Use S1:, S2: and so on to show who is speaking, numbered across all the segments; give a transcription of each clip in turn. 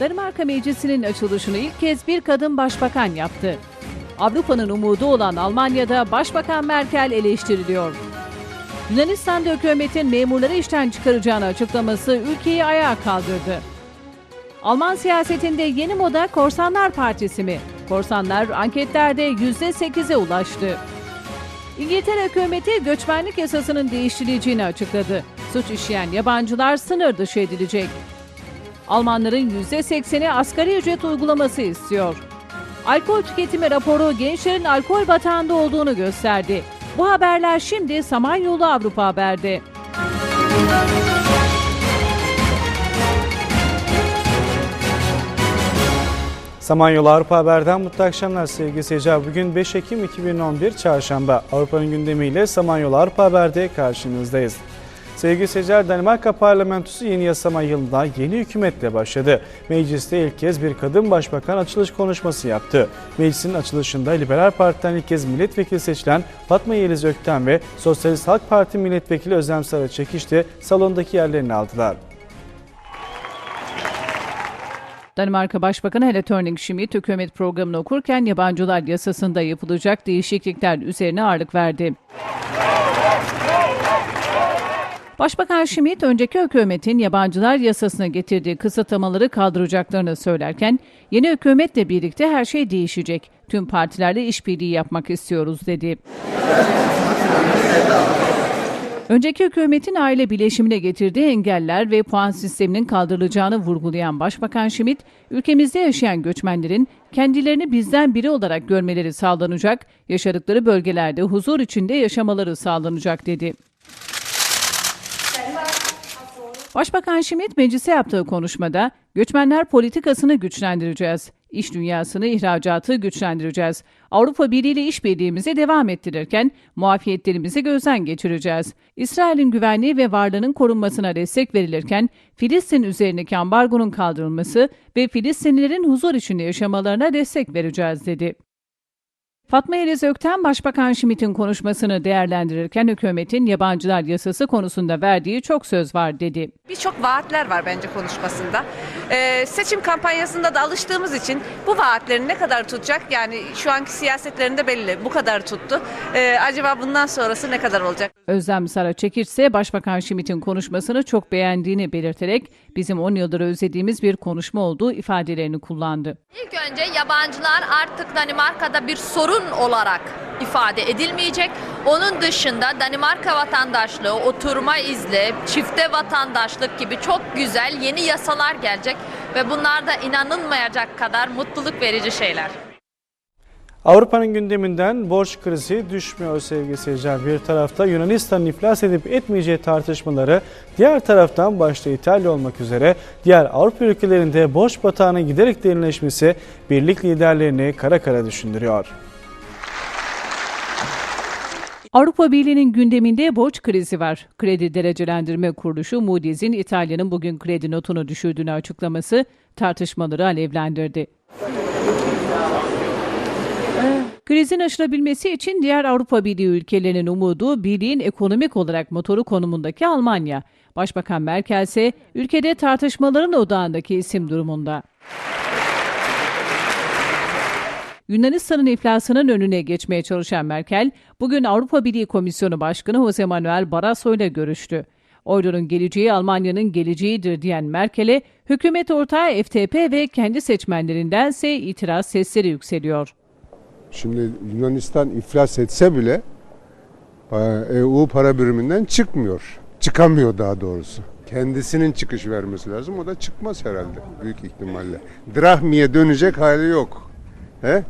S1: Danimarka Meclisi'nin açılışını ilk kez bir kadın başbakan yaptı. Avrupa'nın umudu olan Almanya'da Başbakan Merkel eleştiriliyor. Yunanistan'da hükümetin memurları işten çıkaracağını açıklaması ülkeyi ayağa kaldırdı. Alman siyasetinde yeni moda Korsanlar Partisi mi? Korsanlar anketlerde %8'e ulaştı. İngiltere hükümeti göçmenlik yasasının değiştirileceğini açıkladı. Suç işleyen yabancılar sınır dışı edilecek. Almanların %80'i asgari ücret uygulaması istiyor. Alkol tüketimi raporu gençlerin alkol batağında olduğunu gösterdi. Bu haberler şimdi Samanyolu Avrupa Haber'de.
S2: Samanyolu Avrupa Haber'den mutlu akşamlar sevgili seyirciler. Bugün 5 Ekim 2011 Çarşamba. Avrupa'nın gündemiyle Samanyolu Avrupa Haber'de karşınızdayız. Sevgili seyirciler, Danimarka parlamentosu yeni yasama yılında yeni hükümetle başladı. Mecliste ilk kez bir kadın başbakan açılış konuşması yaptı. Meclisin açılışında Liberal Parti'den ilk kez milletvekili seçilen Fatma Yeliz Ökten ve Sosyalist Halk Parti milletvekili Özlem Sarı çekişti, salondaki yerlerini aldılar.
S1: Danimarka Başbakanı Helle Thorning-Schmidt hükümet programını okurken yabancılar yasasında yapılacak değişiklikler üzerine ağırlık verdi. Başbakan Schmidt önceki hükümetin yabancılar yasasına getirdiği kısıtlamaları kaldıracaklarını söylerken yeni hükümetle birlikte her şey değişecek. Tüm partilerle işbirliği yapmak istiyoruz dedi. Önceki hükümetin aile bileşimine getirdiği engeller ve puan sisteminin kaldırılacağını vurgulayan Başbakan Schmidt, ülkemizde yaşayan göçmenlerin kendilerini bizden biri olarak görmeleri sağlanacak, yaşadıkları bölgelerde huzur içinde yaşamaları sağlanacak dedi. Başbakan Schmidt meclise yaptığı konuşmada göçmenler politikasını güçlendireceğiz. İş dünyasını, ihracatı güçlendireceğiz. Avrupa Birliği ile işbirliğimizi devam ettirirken muafiyetlerimizi gözden geçireceğiz. İsrail'in güvenliği ve varlığının korunmasına destek verilirken Filistin üzerindeki ambargonun kaldırılması ve Filistinlilerin huzur içinde yaşamalarına destek vereceğiz dedi. Fatma Eliz Ökten, Başbakan Schmidt'in konuşmasını değerlendirirken hükümetin yabancılar yasası konusunda verdiği çok söz var dedi.
S3: Birçok vaatler var bence konuşmasında. Ee, seçim kampanyasında da alıştığımız için bu vaatlerini ne kadar tutacak? Yani şu anki siyasetlerinde belli. Bu kadar tuttu. Ee, acaba bundan sonrası ne kadar olacak?
S1: Özlem Sara Çekiç ise Başbakan Schmidt'in konuşmasını çok beğendiğini belirterek bizim 10 yıldır özlediğimiz bir konuşma olduğu ifadelerini kullandı.
S4: İlk önce yabancılar artık Danimarka'da bir sorun olarak ifade edilmeyecek. Onun dışında Danimarka vatandaşlığı, oturma izni, çifte vatandaşlık gibi çok güzel yeni yasalar gelecek ve bunlar da inanılmayacak kadar mutluluk verici şeyler.
S2: Avrupa'nın gündeminden borç krizi düşmüyor sevgili seyirciler. Bir tarafta Yunanistan'ın iflas edip etmeyeceği tartışmaları, diğer taraftan başta İtalya olmak üzere diğer Avrupa ülkelerinde borç batağının giderek derinleşmesi birlik liderlerini kara kara düşündürüyor.
S1: Avrupa Birliği'nin gündeminde borç krizi var. Kredi derecelendirme kuruluşu Moody's'in İtalya'nın bugün kredi notunu düşürdüğünü açıklaması tartışmaları alevlendirdi. Krizin aşılabilmesi için diğer Avrupa Birliği ülkelerinin umudu birliğin ekonomik olarak motoru konumundaki Almanya. Başbakan Merkel ise ülkede tartışmaların odağındaki isim durumunda. Yunanistan'ın iflasının önüne geçmeye çalışan Merkel, bugün Avrupa Birliği Komisyonu Başkanı Jose Manuel Barroso ile görüştü. Oyların geleceği Almanya'nın geleceğidir diyen Merkel'e hükümet ortağı FTP ve kendi seçmenlerindense itiraz sesleri yükseliyor.
S5: Şimdi Yunanistan iflas etse bile e, EU para biriminden çıkmıyor. Çıkamıyor daha doğrusu. Kendisinin çıkış vermesi lazım. O da çıkmaz herhalde büyük ihtimalle. Drahmiye dönecek hali yok. He?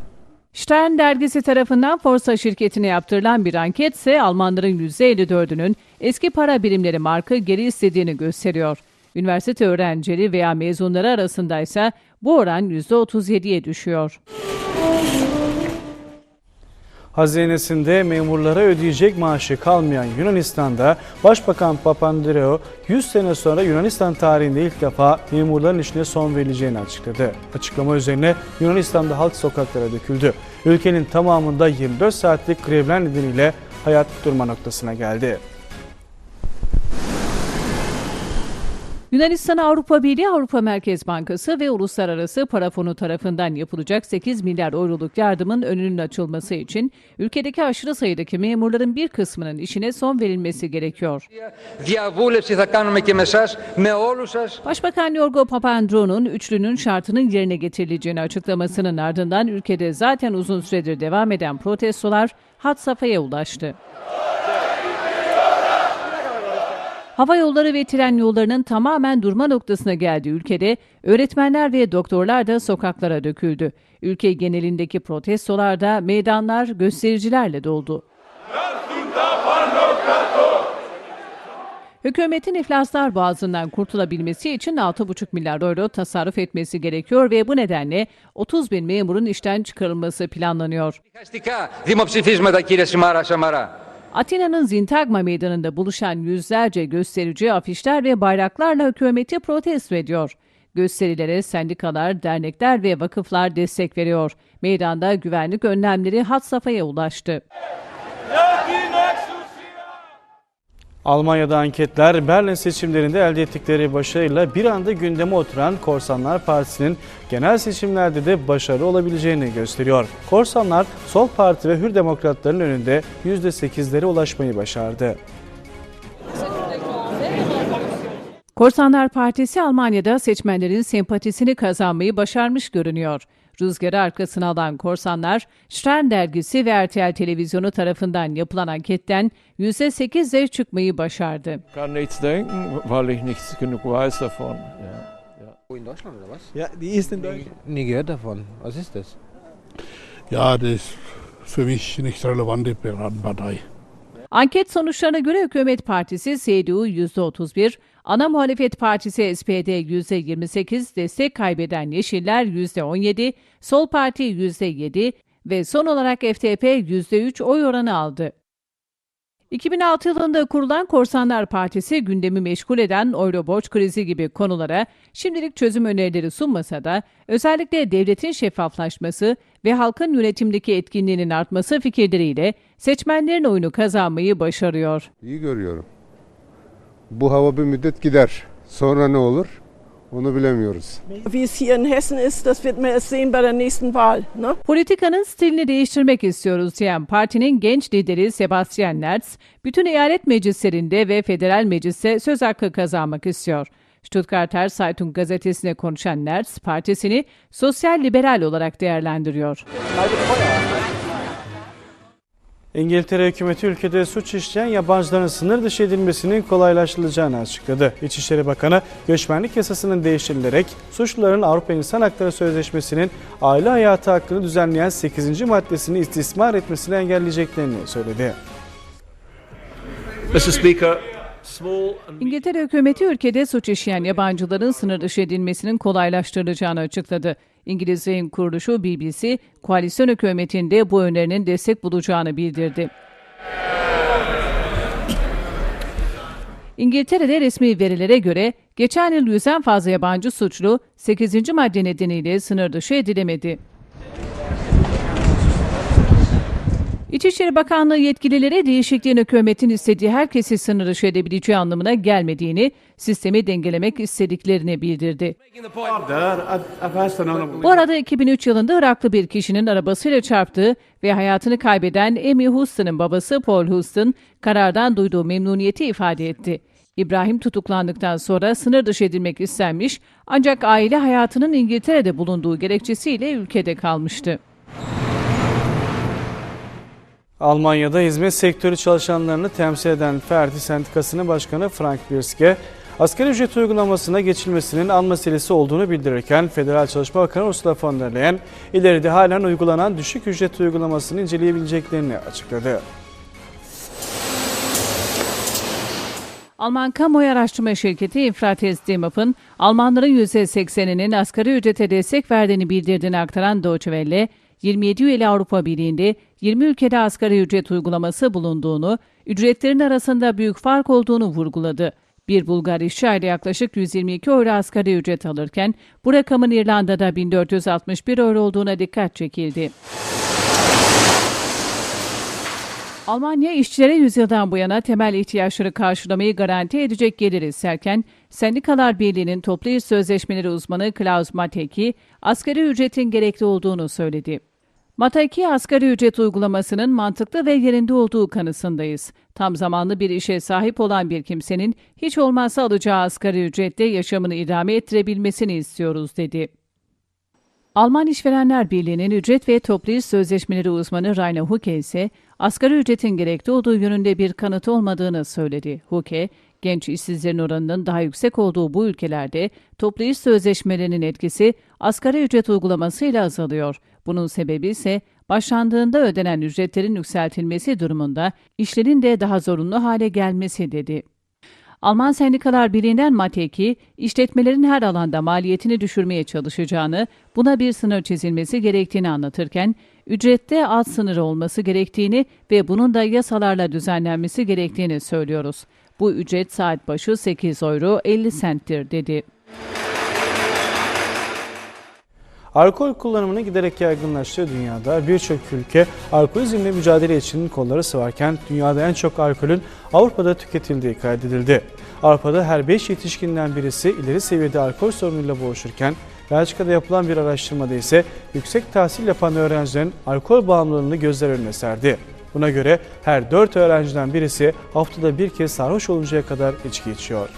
S1: Stern dergisi tarafından Forsa şirketine yaptırılan bir anket ise Almanların %54'ünün eski para birimleri markı geri istediğini gösteriyor. Üniversite öğrencileri veya mezunları arasında ise bu oran %37'ye düşüyor.
S2: Hazinesinde memurlara ödeyecek maaşı kalmayan Yunanistan'da Başbakan Papandreou 100 sene sonra Yunanistan tarihinde ilk defa memurların işine son verileceğini açıkladı. Açıklama üzerine Yunanistan'da halk sokaklara döküldü. Ülkenin tamamında 24 saatlik grevler nedeniyle hayat durma noktasına geldi.
S1: Yunanistan'a Avrupa Birliği, Avrupa Merkez Bankası ve Uluslararası Para Fonu tarafından yapılacak 8 milyar euroluk yardımın önünün açılması için ülkedeki aşırı sayıdaki memurların bir kısmının işine son verilmesi gerekiyor. Başbakan Yorgo Papandreou'nun üçlünün şartının yerine getirileceğini açıklamasının ardından ülkede zaten uzun süredir devam eden protestolar hat safhaya ulaştı. Hava yolları ve tren yollarının tamamen durma noktasına geldiği ülkede öğretmenler ve doktorlar da sokaklara döküldü. Ülke genelindeki protestolarda meydanlar göstericilerle doldu. Hükümetin iflaslar boğazından kurtulabilmesi için 6,5 milyar euro tasarruf etmesi gerekiyor ve bu nedenle 30 bin memurun işten çıkarılması planlanıyor. Atina'nın Zintagma Meydanı'nda buluşan yüzlerce gösterici afişler ve bayraklarla hükümeti protesto ediyor. Gösterilere sendikalar, dernekler ve vakıflar destek veriyor. Meydanda güvenlik önlemleri hat safhaya ulaştı.
S2: Latin Almanya'da anketler Berlin seçimlerinde elde ettikleri başarıyla bir anda gündeme oturan Korsanlar Partisi'nin genel seçimlerde de başarılı olabileceğini gösteriyor. Korsanlar Sol Parti ve Hür Demokratların önünde %8'lere ulaşmayı başardı.
S1: Korsanlar Partisi Almanya'da seçmenlerin sempatisini kazanmayı başarmış görünüyor. Rüzgarı arkasına alan korsanlar, Stern dergisi ve RTL televizyonu tarafından yapılan anketten %8'le çıkmayı başardı.
S6: kann nichts denken, weil ich nichts genug weiß davon. Ja.
S7: Wo in Deutschland oder was?
S8: Ja, die ist in Deutschland.
S7: Nie gehört davon. Was ist das?
S8: Ja, das ist für mich nicht relevante Partei.
S1: Anket sonuçlarına göre Hükümet Partisi CDU %31, ana muhalefet partisi SPD %28, destek kaybeden Yeşiller %17, Sol Parti %7 ve son olarak FTP %3 oy oranı aldı. 2006 yılında kurulan Korsanlar Partisi gündemi meşgul eden Euro borç krizi gibi konulara şimdilik çözüm önerileri sunmasa da özellikle devletin şeffaflaşması ve halkın yönetimdeki etkinliğinin artması fikirleriyle seçmenlerin oyunu kazanmayı başarıyor.
S5: İyi görüyorum. Bu hava bir müddet gider. Sonra ne olur? Onu bilemiyoruz.
S9: Wie es hier in Hessen ist, das wird man erst sehen bei der nächsten Wahl. Ne?
S1: Politikanın stilini değiştirmek istiyoruz diyen partinin genç lideri Sebastian Nerz, bütün eyalet meclislerinde ve federal mecliste söz hakkı kazanmak istiyor. Stuttgarter Zeitung gazetesine konuşan Nerz, partisini sosyal liberal olarak değerlendiriyor.
S2: İngiltere hükümeti ülkede suç işleyen yabancıların sınır dışı edilmesinin kolaylaştırılacağını açıkladı. İçişleri Bakanı göçmenlik yasasının değiştirilerek suçluların Avrupa İnsan Hakları Sözleşmesi'nin aile hayatı hakkını düzenleyen 8. maddesini istismar etmesini engelleyeceklerini söyledi.
S6: Mr. Speaker,
S1: İngiltere hükümeti ülkede suç işleyen yabancıların sınır dışı edilmesinin kolaylaştırılacağını açıkladı. İngiliz yayın kuruluşu BBC, koalisyon hükümetinde bu önerinin destek bulacağını bildirdi. İngiltere'de resmi verilere göre geçen yıl yüzden fazla yabancı suçlu 8. madde nedeniyle sınır dışı edilemedi. İçişleri Bakanlığı yetkilileri değişikliğin hükümetin istediği herkesi sınır dışı edebileceği anlamına gelmediğini, sistemi dengelemek istediklerini bildirdi. Bu arada 2003 yılında Iraklı bir kişinin arabasıyla çarptığı ve hayatını kaybeden Amy Houston'ın babası Paul Houston, karardan duyduğu memnuniyeti ifade etti. İbrahim tutuklandıktan sonra sınır dışı edilmek istenmiş ancak aile hayatının İngiltere'de bulunduğu gerekçesiyle ülkede kalmıştı.
S2: Almanya'da hizmet sektörü çalışanlarını temsil eden Ferdi Sendikası'nın başkanı Frank Birske, asgari ücret uygulamasına geçilmesinin an meselesi olduğunu bildirirken Federal Çalışma Bakanı Ursula von der Leyen ileride halen uygulanan düşük ücret uygulamasını inceleyebileceklerini açıkladı.
S1: Alman kamuoyu araştırma şirketi Infrates Demap'ın Almanların %80'inin asgari ücrete destek verdiğini bildirdiğini aktaran Deutsche Welle, 27 üyeli Avrupa Birliği'nde 20 ülkede asgari ücret uygulaması bulunduğunu, ücretlerin arasında büyük fark olduğunu vurguladı. Bir Bulgar işçi ayda yaklaşık 122 euro asgari ücret alırken bu rakamın İrlanda'da 1461 euro olduğuna dikkat çekildi. Almanya işçilere yüzyıldan bu yana temel ihtiyaçları karşılamayı garanti edecek gelir isterken, Sendikalar Birliği'nin toplu iş sözleşmeleri uzmanı Klaus Mateki, asgari ücretin gerekli olduğunu söyledi. Mateki asgari ücret uygulamasının mantıklı ve yerinde olduğu kanısındayız. Tam zamanlı bir işe sahip olan bir kimsenin hiç olmazsa alacağı asgari ücretle yaşamını idame ettirebilmesini istiyoruz dedi. Alman İşverenler Birliği'nin ücret ve toplu iş sözleşmeleri uzmanı Rainer Huke ise asgari ücretin gerekli olduğu yönünde bir kanıt olmadığını söyledi. Huke, genç işsizlerin oranının daha yüksek olduğu bu ülkelerde toplu iş sözleşmelerinin etkisi asgari ücret uygulamasıyla azalıyor. Bunun sebebi ise başlandığında ödenen ücretlerin yükseltilmesi durumunda işlerin de daha zorunlu hale gelmesi dedi. Alman Sendikalar Birliği'nden Mateki, işletmelerin her alanda maliyetini düşürmeye çalışacağını, buna bir sınır çizilmesi gerektiğini anlatırken, ücrette alt sınırı olması gerektiğini ve bunun da yasalarla düzenlenmesi gerektiğini söylüyoruz. Bu ücret saat başı 8 euro 50 senttir dedi.
S2: Alkol kullanımının giderek yaygınlaştığı dünyada birçok ülke alkolizmle mücadele için kolları sıvarken dünyada en çok alkolün Avrupa'da tüketildiği kaydedildi. Avrupa'da her 5 yetişkinden birisi ileri seviyede alkol sorunuyla boğuşurken Belçika'da yapılan bir araştırmada ise yüksek tahsil yapan öğrencilerin alkol bağımlılığını gözler önüne serdi. Buna göre her 4 öğrenciden birisi haftada bir kez sarhoş oluncaya kadar içki içiyor.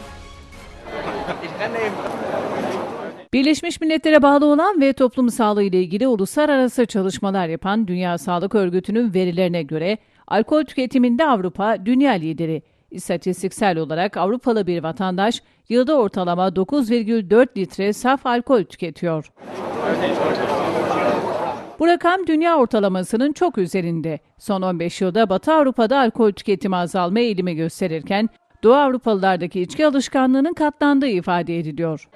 S1: Birleşmiş Milletler'e bağlı olan ve toplum sağlığı ile ilgili uluslararası çalışmalar yapan Dünya Sağlık Örgütü'nün verilerine göre alkol tüketiminde Avrupa dünya lideri. İstatistiksel olarak Avrupalı bir vatandaş yılda ortalama 9,4 litre saf alkol tüketiyor. Bu rakam dünya ortalamasının çok üzerinde. Son 15 yılda Batı Avrupa'da alkol tüketimi azalma eğilimi gösterirken Doğu Avrupalılardaki içki alışkanlığının katlandığı ifade ediliyor.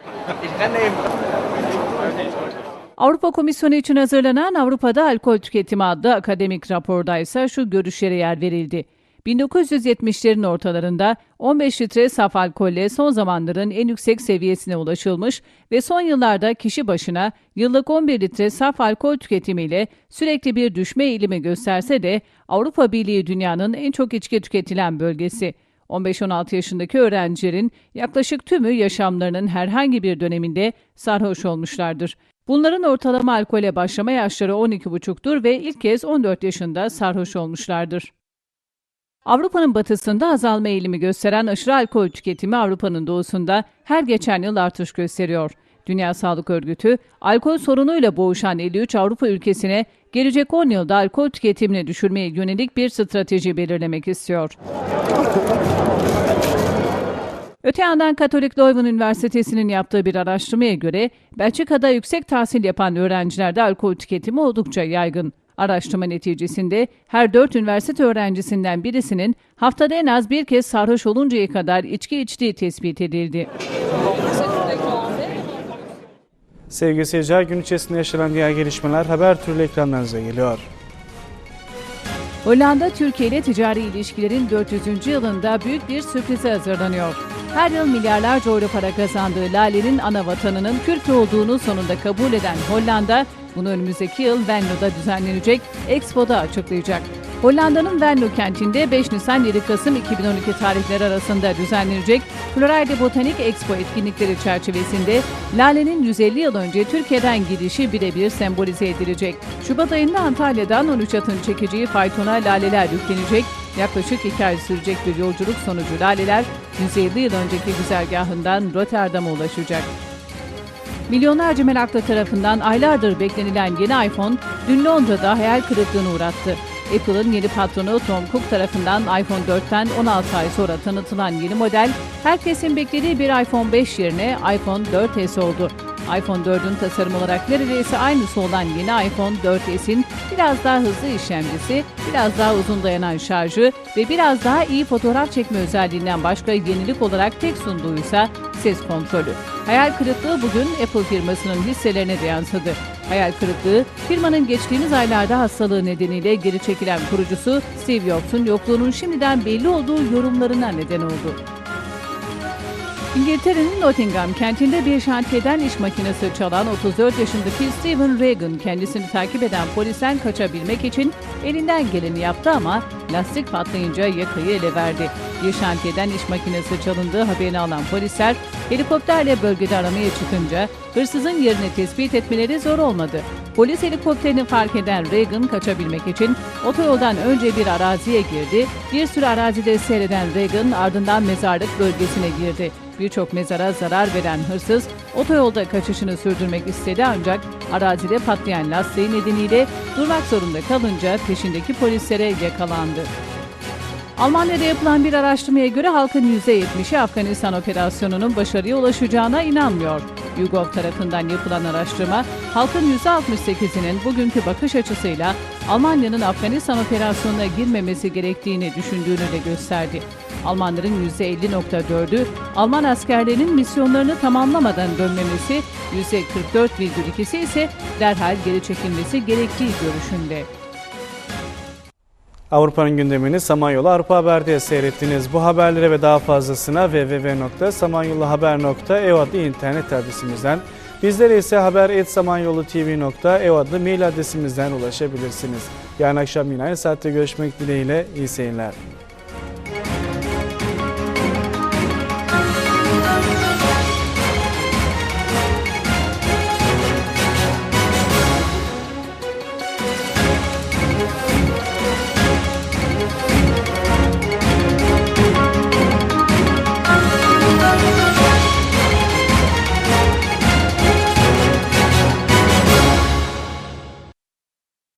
S1: Avrupa Komisyonu için hazırlanan Avrupa'da Alkol Tüketimi adlı akademik raporda ise şu görüşlere yer verildi. 1970'lerin ortalarında 15 litre saf alkolle son zamanların en yüksek seviyesine ulaşılmış ve son yıllarda kişi başına yıllık 11 litre saf alkol tüketimiyle sürekli bir düşme eğilimi gösterse de Avrupa Birliği dünyanın en çok içki tüketilen bölgesi. 15-16 yaşındaki öğrencilerin yaklaşık tümü yaşamlarının herhangi bir döneminde sarhoş olmuşlardır. Bunların ortalama alkole başlama yaşları 12,5'tur ve ilk kez 14 yaşında sarhoş olmuşlardır. Avrupa'nın batısında azalma eğilimi gösteren aşırı alkol tüketimi Avrupa'nın doğusunda her geçen yıl artış gösteriyor. Dünya Sağlık Örgütü, alkol sorunuyla boğuşan 53 Avrupa ülkesine gelecek 10 yılda alkol tüketimini düşürmeye yönelik bir strateji belirlemek istiyor. Öte yandan Katolik Leuven Üniversitesi'nin yaptığı bir araştırmaya göre Belçika'da yüksek tahsil yapan öğrencilerde alkol tüketimi oldukça yaygın. Araştırma neticesinde her dört üniversite öğrencisinden birisinin haftada en az bir kez sarhoş oluncaya kadar içki içtiği tespit edildi.
S2: Sevgili seyirciler gün içerisinde yaşanan diğer gelişmeler haber türlü ekranlarınıza geliyor.
S1: Hollanda Türkiye ile ticari ilişkilerin 400. yılında büyük bir sürprize hazırlanıyor. Her yıl milyarlarca euro para kazandığı Lale'nin ana vatanının Türkiye olduğunu sonunda kabul eden Hollanda, bunu önümüzdeki yıl Venlo'da düzenlenecek Expo'da açıklayacak. Hollanda'nın Venlo kentinde 5 Nisan 7 Kasım 2012 tarihleri arasında düzenlenecek Floride Botanik Expo etkinlikleri çerçevesinde Lale'nin 150 yıl önce Türkiye'den gidişi birebir sembolize edilecek. Şubat ayında Antalya'dan 13 atın çekeceği faytona laleler yüklenecek. Yaklaşık 2 ay sürecek bir yolculuk sonucu laleler 150 yıl önceki güzergahından Rotterdam'a ulaşacak. Milyonlarca meraklı tarafından aylardır beklenilen yeni iPhone dün Londra'da hayal kırıklığına uğrattı. Apple'ın yeni patronu Tom Cook tarafından iPhone 4'ten 16 ay sonra tanıtılan yeni model, herkesin beklediği bir iPhone 5 yerine iPhone 4S oldu. iPhone 4'ün tasarım olarak neredeyse aynısı olan yeni iPhone 4S'in biraz daha hızlı işlemcisi, biraz daha uzun dayanan şarjı ve biraz daha iyi fotoğraf çekme özelliğinden başka yenilik olarak tek sunduğuysa ses kontrolü. Hayal kırıklığı bugün Apple firmasının hisselerine de yansıdı. Hayal kırıklığı, firmanın geçtiğimiz aylarda hastalığı nedeniyle geri çekilen kurucusu Steve Jobs'un yokluğunun şimdiden belli olduğu yorumlarına neden oldu. İngiltere'nin Nottingham kentinde bir şantiyeden iş makinesi çalan 34 yaşındaki Stephen Reagan kendisini takip eden polisten kaçabilmek için elinden geleni yaptı ama lastik patlayınca yakayı ele verdi. Bir şantiyeden iş makinesi çalındığı haberini alan polisler helikopterle bölgede aramaya çıkınca hırsızın yerini tespit etmeleri zor olmadı. Polis helikopterini fark eden Reagan kaçabilmek için otoyoldan önce bir araziye girdi. Bir süre arazide seyreden Reagan ardından mezarlık bölgesine girdi. Birçok mezara zarar veren hırsız otoyolda kaçışını sürdürmek istedi ancak arazide patlayan lastiği nedeniyle durmak zorunda kalınca peşindeki polislere yakalandı. Almanya'da yapılan bir araştırmaya göre halkın %70'i Afganistan operasyonunun başarıya ulaşacağına inanmıyor. YouGov tarafından yapılan araştırma, halkın %68'inin bugünkü bakış açısıyla Almanya'nın Afganistan operasyonuna girmemesi gerektiğini düşündüğünü de gösterdi. Almanların %50.4'ü Alman askerlerinin misyonlarını tamamlamadan dönmemesi, %44,2'si ise derhal geri çekilmesi gerektiği görüşünde.
S2: Avrupa'nın gündemini Samanyolu Avrupa Haber'de seyrettiniz. Bu haberlere ve daha fazlasına www.samanyoluhaber.eu adlı internet adresimizden, bizlere ise haber.samanyolutv.eu adlı mail adresimizden ulaşabilirsiniz. Yarın akşam yine aynı saatte görüşmek dileğiyle iyi seyirler.